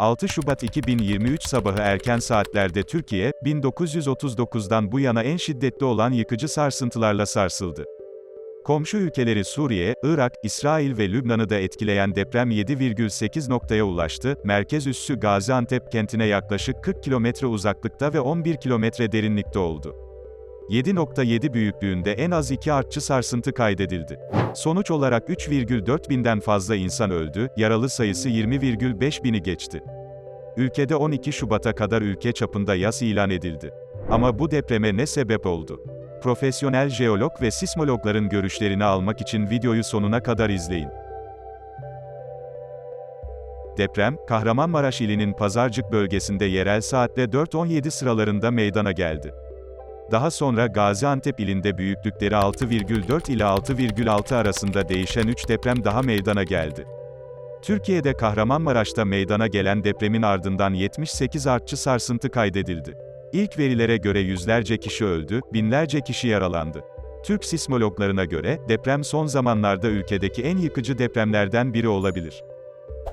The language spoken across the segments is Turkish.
6 Şubat 2023 sabahı erken saatlerde Türkiye, 1939'dan bu yana en şiddetli olan yıkıcı sarsıntılarla sarsıldı. Komşu ülkeleri Suriye, Irak, İsrail ve Lübnan'ı da etkileyen deprem 7,8 noktaya ulaştı, merkez üssü Gaziantep kentine yaklaşık 40 kilometre uzaklıkta ve 11 kilometre derinlikte oldu. 7.7 büyüklüğünde en az iki artçı sarsıntı kaydedildi. Sonuç olarak 3,4 binden fazla insan öldü, yaralı sayısı 20,5 bini geçti. Ülkede 12 Şubat'a kadar ülke çapında yas ilan edildi. Ama bu depreme ne sebep oldu? Profesyonel jeolog ve sismologların görüşlerini almak için videoyu sonuna kadar izleyin. Deprem, Kahramanmaraş ilinin Pazarcık bölgesinde yerel saatle 4.17 sıralarında meydana geldi. Daha sonra Gaziantep ilinde büyüklükleri 6,4 ile 6,6 arasında değişen 3 deprem daha meydana geldi. Türkiye'de Kahramanmaraş'ta meydana gelen depremin ardından 78 artçı sarsıntı kaydedildi. İlk verilere göre yüzlerce kişi öldü, binlerce kişi yaralandı. Türk sismologlarına göre, deprem son zamanlarda ülkedeki en yıkıcı depremlerden biri olabilir.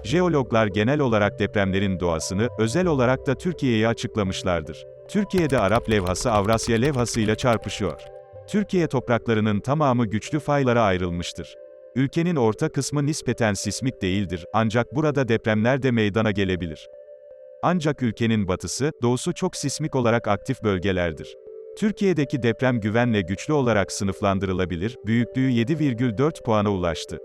Jeologlar genel olarak depremlerin doğasını, özel olarak da Türkiye'yi açıklamışlardır. Türkiye'de Arap levhası Avrasya levhası ile çarpışıyor. Türkiye topraklarının tamamı güçlü faylara ayrılmıştır. Ülkenin orta kısmı nispeten sismik değildir, ancak burada depremler de meydana gelebilir. Ancak ülkenin batısı, doğusu çok sismik olarak aktif bölgelerdir. Türkiye'deki deprem güvenle güçlü olarak sınıflandırılabilir, büyüklüğü 7,4 puana ulaştı.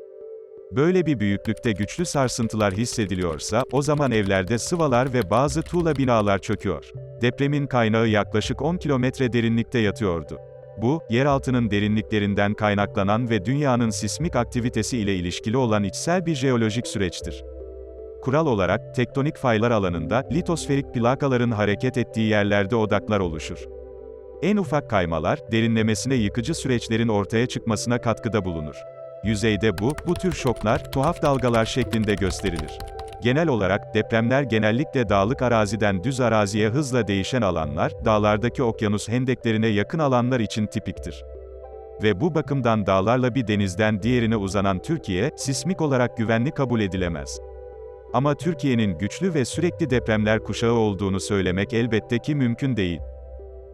Böyle bir büyüklükte güçlü sarsıntılar hissediliyorsa, o zaman evlerde sıvalar ve bazı tuğla binalar çöküyor. Depremin kaynağı yaklaşık 10 kilometre derinlikte yatıyordu. Bu, yeraltının derinliklerinden kaynaklanan ve dünyanın sismik aktivitesi ile ilişkili olan içsel bir jeolojik süreçtir. Kural olarak, tektonik faylar alanında, litosferik plakaların hareket ettiği yerlerde odaklar oluşur. En ufak kaymalar, derinlemesine yıkıcı süreçlerin ortaya çıkmasına katkıda bulunur. Yüzeyde bu, bu tür şoklar, tuhaf dalgalar şeklinde gösterilir. Genel olarak, depremler genellikle dağlık araziden düz araziye hızla değişen alanlar, dağlardaki okyanus hendeklerine yakın alanlar için tipiktir. Ve bu bakımdan dağlarla bir denizden diğerine uzanan Türkiye, sismik olarak güvenli kabul edilemez. Ama Türkiye'nin güçlü ve sürekli depremler kuşağı olduğunu söylemek elbette ki mümkün değil.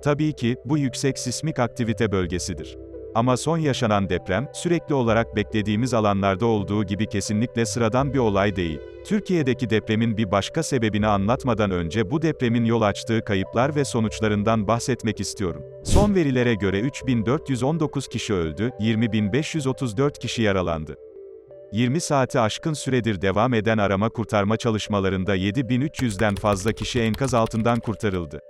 Tabii ki, bu yüksek sismik aktivite bölgesidir. Ama son yaşanan deprem, sürekli olarak beklediğimiz alanlarda olduğu gibi kesinlikle sıradan bir olay değil. Türkiye'deki depremin bir başka sebebini anlatmadan önce bu depremin yol açtığı kayıplar ve sonuçlarından bahsetmek istiyorum. Son verilere göre 3419 kişi öldü, 20534 kişi yaralandı. 20 saati aşkın süredir devam eden arama kurtarma çalışmalarında 7300'den fazla kişi enkaz altından kurtarıldı.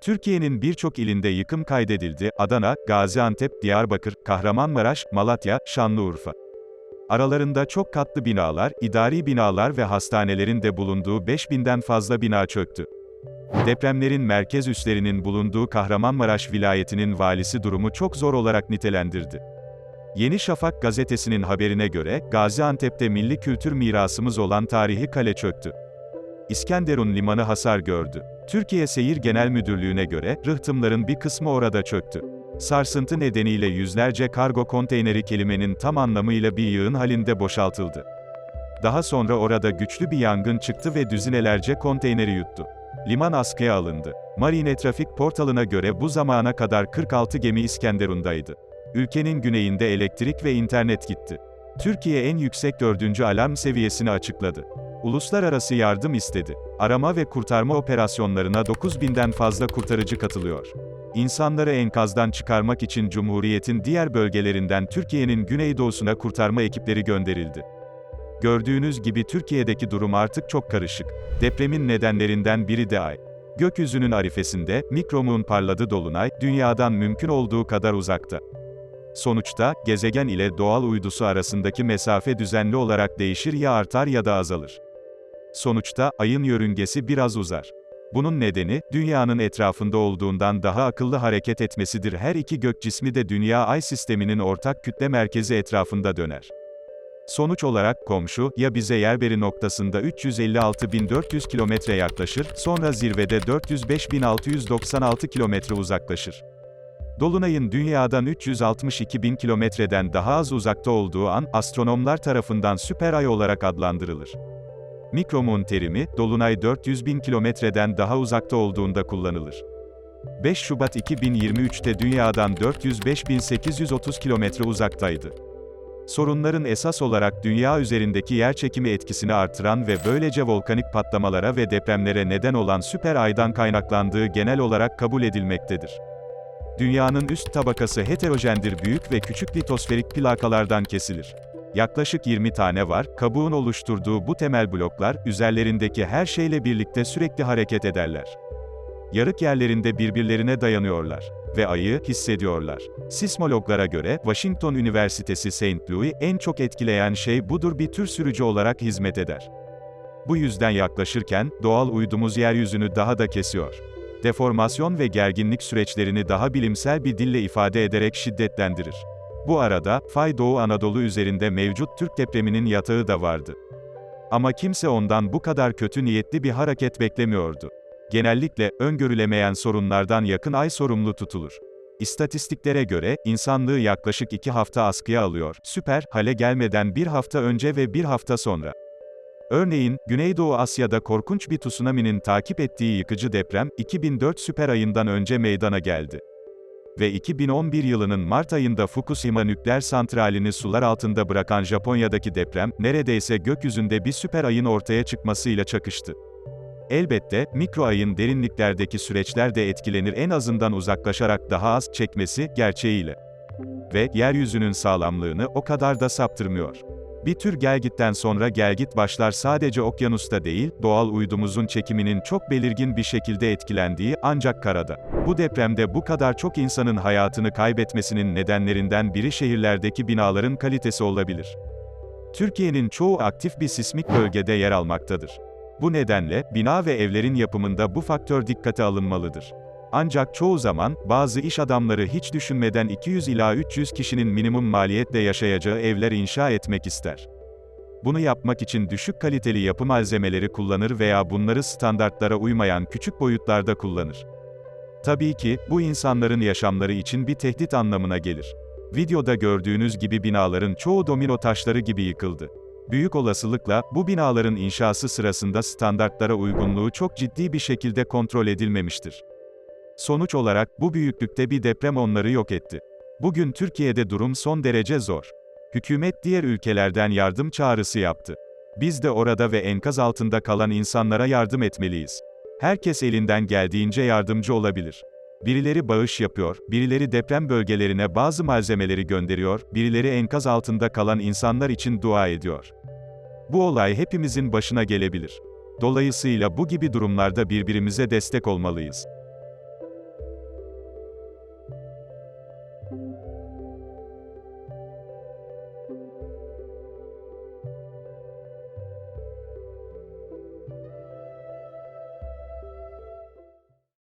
Türkiye'nin birçok ilinde yıkım kaydedildi, Adana, Gaziantep, Diyarbakır, Kahramanmaraş, Malatya, Şanlıurfa. Aralarında çok katlı binalar, idari binalar ve hastanelerin de bulunduğu 5000'den fazla bina çöktü. Depremlerin merkez üslerinin bulunduğu Kahramanmaraş vilayetinin valisi durumu çok zor olarak nitelendirdi. Yeni Şafak gazetesinin haberine göre, Gaziantep'te milli kültür mirasımız olan tarihi kale çöktü. İskenderun limanı hasar gördü. Türkiye Seyir Genel Müdürlüğü'ne göre, rıhtımların bir kısmı orada çöktü. Sarsıntı nedeniyle yüzlerce kargo konteyneri kelimenin tam anlamıyla bir yığın halinde boşaltıldı. Daha sonra orada güçlü bir yangın çıktı ve düzinelerce konteyneri yuttu. Liman askıya alındı. Marine Trafik Portalı'na göre bu zamana kadar 46 gemi İskenderun'daydı. Ülkenin güneyinde elektrik ve internet gitti. Türkiye en yüksek dördüncü alarm seviyesini açıkladı. Uluslararası yardım istedi. Arama ve kurtarma operasyonlarına 9000'den fazla kurtarıcı katılıyor. İnsanları enkazdan çıkarmak için Cumhuriyet'in diğer bölgelerinden Türkiye'nin güneydoğusuna kurtarma ekipleri gönderildi. Gördüğünüz gibi Türkiye'deki durum artık çok karışık. Depremin nedenlerinden biri de ay. Gökyüzünün arifesinde, mikromun parladı dolunay, dünyadan mümkün olduğu kadar uzakta. Sonuçta, gezegen ile doğal uydusu arasındaki mesafe düzenli olarak değişir ya artar ya da azalır. Sonuçta, ayın yörüngesi biraz uzar. Bunun nedeni, dünyanın etrafında olduğundan daha akıllı hareket etmesidir. Her iki gök cismi de dünya-ay sisteminin ortak kütle merkezi etrafında döner. Sonuç olarak komşu, ya bize yerberi noktasında 356.400 kilometre yaklaşır, sonra zirvede 405.696 kilometre uzaklaşır. Dolunay'ın dünyadan 362 bin kilometreden daha az uzakta olduğu an, astronomlar tarafından süper ay olarak adlandırılır. Mikromun terimi, dolunay 400 bin kilometreden daha uzakta olduğunda kullanılır. 5 Şubat 2023'te dünyadan 405.830 kilometre uzaktaydı. Sorunların esas olarak dünya üzerindeki yerçekimi etkisini artıran ve böylece volkanik patlamalara ve depremlere neden olan süper aydan kaynaklandığı genel olarak kabul edilmektedir. Dünyanın üst tabakası heterojendir büyük ve küçük litosferik plakalardan kesilir. Yaklaşık 20 tane var, kabuğun oluşturduğu bu temel bloklar, üzerlerindeki her şeyle birlikte sürekli hareket ederler. Yarık yerlerinde birbirlerine dayanıyorlar ve ayı hissediyorlar. Sismologlara göre Washington Üniversitesi St. Louis en çok etkileyen şey budur bir tür sürücü olarak hizmet eder. Bu yüzden yaklaşırken doğal uydumuz yeryüzünü daha da kesiyor. Deformasyon ve gerginlik süreçlerini daha bilimsel bir dille ifade ederek şiddetlendirir. Bu arada, Fay Doğu Anadolu üzerinde mevcut Türk depreminin yatağı da vardı. Ama kimse ondan bu kadar kötü niyetli bir hareket beklemiyordu. Genellikle, öngörülemeyen sorunlardan yakın ay sorumlu tutulur. İstatistiklere göre, insanlığı yaklaşık iki hafta askıya alıyor, süper, hale gelmeden bir hafta önce ve bir hafta sonra. Örneğin, Güneydoğu Asya'da korkunç bir tsunami'nin takip ettiği yıkıcı deprem, 2004 süper ayından önce meydana geldi. Ve 2011 yılının Mart ayında Fukushima nükleer santralini sular altında bırakan Japonya'daki deprem, neredeyse gökyüzünde bir süper ayın ortaya çıkmasıyla çakıştı. Elbette, mikro ayın derinliklerdeki süreçler de etkilenir en azından uzaklaşarak daha az çekmesi gerçeğiyle. Ve yeryüzünün sağlamlığını o kadar da saptırmıyor. Bir tür gelgitten sonra gelgit başlar sadece okyanusta değil, doğal uydumuzun çekiminin çok belirgin bir şekilde etkilendiği ancak karada. Bu depremde bu kadar çok insanın hayatını kaybetmesinin nedenlerinden biri şehirlerdeki binaların kalitesi olabilir. Türkiye'nin çoğu aktif bir sismik bölgede yer almaktadır. Bu nedenle, bina ve evlerin yapımında bu faktör dikkate alınmalıdır. Ancak çoğu zaman, bazı iş adamları hiç düşünmeden 200 ila 300 kişinin minimum maliyetle yaşayacağı evler inşa etmek ister. Bunu yapmak için düşük kaliteli yapı malzemeleri kullanır veya bunları standartlara uymayan küçük boyutlarda kullanır. Tabii ki, bu insanların yaşamları için bir tehdit anlamına gelir. Videoda gördüğünüz gibi binaların çoğu domino taşları gibi yıkıldı. Büyük olasılıkla, bu binaların inşası sırasında standartlara uygunluğu çok ciddi bir şekilde kontrol edilmemiştir. Sonuç olarak, bu büyüklükte bir deprem onları yok etti. Bugün Türkiye'de durum son derece zor. Hükümet diğer ülkelerden yardım çağrısı yaptı. Biz de orada ve enkaz altında kalan insanlara yardım etmeliyiz. Herkes elinden geldiğince yardımcı olabilir. Birileri bağış yapıyor, birileri deprem bölgelerine bazı malzemeleri gönderiyor, birileri enkaz altında kalan insanlar için dua ediyor. Bu olay hepimizin başına gelebilir. Dolayısıyla bu gibi durumlarda birbirimize destek olmalıyız.